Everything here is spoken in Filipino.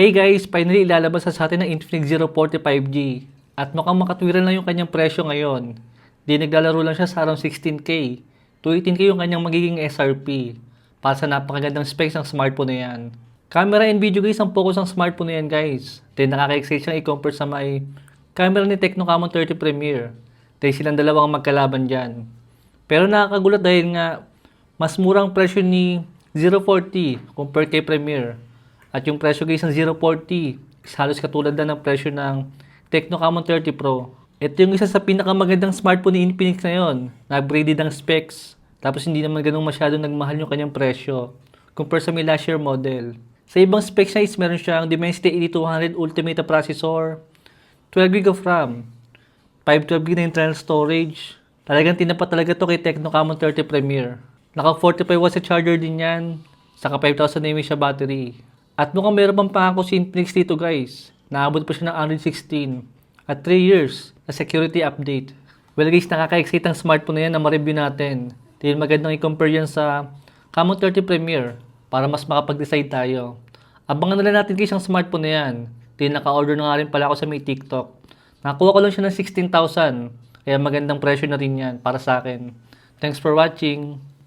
Hey guys, finally ilalabas sa atin ng Infinix Zero 40 5G. At mukhang makatwiran lang yung kanyang presyo ngayon. Di naglalaro lang siya sa around 16K. 218K yung kanyang magiging SRP. Para sa napakagandang specs ng smartphone na yan. Camera and video guys, ang focus ng smartphone na yan guys. Then nakaka-excite siyang i-compare sa may camera ni Tecno Camon 30 Premier. Dahil silang dalawang magkalaban dyan. Pero nakakagulat dahil nga mas murang presyo ni 040 compare kay Premier. At yung presyo guys ng 040 is halos katulad na ng presyo ng Tecno Camon 30 Pro. Ito yung isa sa pinakamagandang smartphone ni Infinix ngayon. Na-upgraded ang specs. Tapos hindi naman ganun masyado nagmahal yung kanyang presyo. Compare sa may last year model. Sa ibang specs niya is meron siyang Dimensity 8200 Ultimate processor, 12GB of RAM, 512GB na internal storage. Talagang tinapat talaga to kay Tecno Camon 30 Premier. Naka 45 watts sa charger din yan. Saka 5,000 mAh siya battery. At mukhang meron pang pangako si Infinix dito guys. Naabot pa siya ng Android 16. At 3 years na security update. Well guys, nakaka-excite ang smartphone na yan na ma-review natin. Dahil magandang i-compare yan sa Camon 30 Premier para mas makapag-decide tayo. Abangan na lang natin guys ang smartphone na yan. Dahil naka-order na nga rin pala ako sa may TikTok. Nakuha ko lang siya ng 16,000. Kaya magandang presyo na rin yan para sa akin. Thanks for watching.